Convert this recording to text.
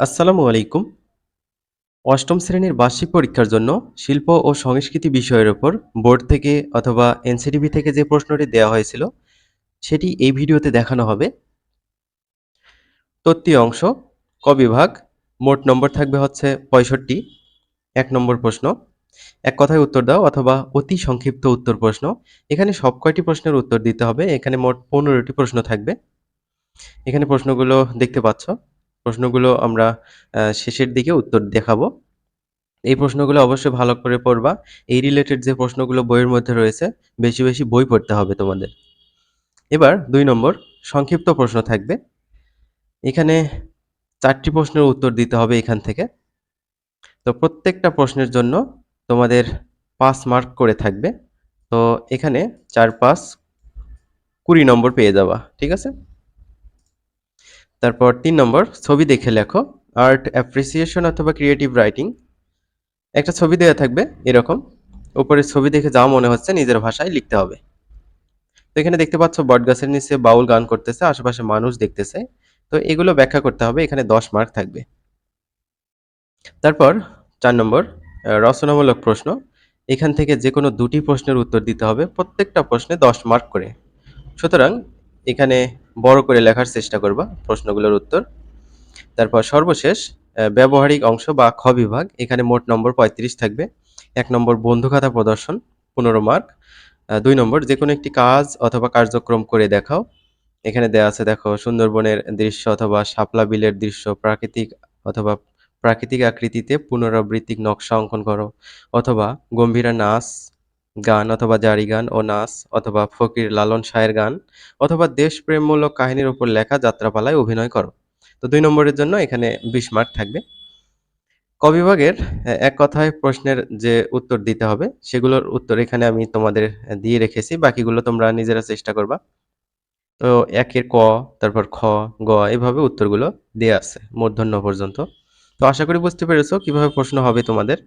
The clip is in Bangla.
আসসালামু আলাইকুম। অষ্টম শ্রেণির বার্ষিক পরীক্ষার জন্য শিল্প ও সংস্কৃতি বিষয়ের ওপর বোর্ড থেকে অথবা এনসিটিভি থেকে যে প্রশ্নটি দেওয়া হয়েছিল, সেটি এই ভিডিওতে দেখানো হবে। তত্ত্বীয় অংশ, ক বিভাগ, মোট নম্বর থাকবে হচ্ছে পঁয়ষট্টি, এক নম্বর প্রশ্ন। এক কথায় উত্তর দাও অথবা অতি সংক্ষিপ্ত উত্তর প্রশ্ন। এখানে সব কয়টি প্রশ্নের উত্তর দিতে হবে, এখানে মোট পনেরোটি প্রশ্ন থাকবে। এখানে প্রশ্নগুলো দেখতে পাচ্ছ। প্রশ্নগুলো আমরা শেষের দিকে উত্তর দেখাবো। এই প্রশ্নগুলো অবশ্যই ভালো করে পড়বা। এই রিলেটেড যে প্রশ্নগুলো বইয়ের মধ্যে রয়েছে, বেশি বেশি বই পড়তে হবে তোমাদের। এবার দুই নম্বর, সংক্ষিপ্ত প্রশ্ন থাকবে। এখানে চারটি প্রশ্নের উত্তর দিতে হবে এখান থেকে। তো প্রত্যেকটা প্রশ্নের জন্য তোমাদের পাঁচ মার্ক করে থাকবে। তো এখানে চার, পাঁচ, কুড়ি নম্বর পেয়ে যাবা, ঠিক আছে? তারপর তিন নম্বর, ছবি দেখে লেখো আর্ট অ্যাপ্রিসিয়েশন অথবা ক্রিয়েটিভ রাইটিং একটা ছবি দেওয়া থাকবে এরকম, উপরে ছবি দেখে যা মনে হচ্ছে নিজের ভাষায় লিখতে হবে। তো এখানে দেখতে পাচ্ছ, বটগাছের নিচে বাউল গান করতেছে, আশেপাশে মানুষ দেখতেছে। তো এগুলো ব্যাখ্যা করতে হবে, এখানে দশ মার্ক থাকবে। তারপর চার নম্বর রচনামূলক প্রশ্ন। এখান থেকে যে কোনো দুটি প্রশ্নের উত্তর দিতে হবে, প্রত্যেকটা প্রশ্নে দশ মার্ক করে। সুতরাং এখানে বড় করে লেখার চেষ্টা করবা প্রশ্নগুলোর উত্তর। তারপর সর্বশেষ ব্যবহারিক অংশ বা খ বিভাগ, এখানে মোট নম্বর পঁয়ত্রিশ থাকবে। এক নম্বর বন্ধু খাতা প্রদর্শন, পনেরো মার্ক। দুই নম্বর যে কোনো একটি কাজ অথবা কার্যক্রম করে দেখাও। এখানে দেওয়া আছে, দেখো, সুন্দরবনের দৃশ্য অথবা শাপলা বিলের দৃশ্য, প্রাকৃতিক অথবা প্রাকৃতিক আকৃতিতে পুনরাবৃত্তিক নকশা অঙ্কন করো। অথবা গম্ভীরা নাচ গান অথবা জারি গান ও নাচ অথবা ফকির লালন শাহের গান অথবা দেশপ্রেমমূলক কাহিনীর উপর লেখা যাত্রাপালায় অভিনয় করো। তো দুই নম্বরের জন্য এখানে বিশ মার্ক থাকবে। ক বিভাগের এক কথায় প্রশ্নের যে উত্তর দিতে হবে, সেগুলোর উত্তর এখানে আমি তোমাদের দিয়ে রেখেছি, বাকিগুলো তোমরা নিজেরা চেষ্টা করবা। তো একের ক, তারপর খ, গ, এভাবে উত্তরগুলো দেয়া আছে মূর্ধন্য পর্যন্ত। তো আশা করি বুঝতে পেরেছ কীভাবে প্রশ্ন হবে তোমাদের।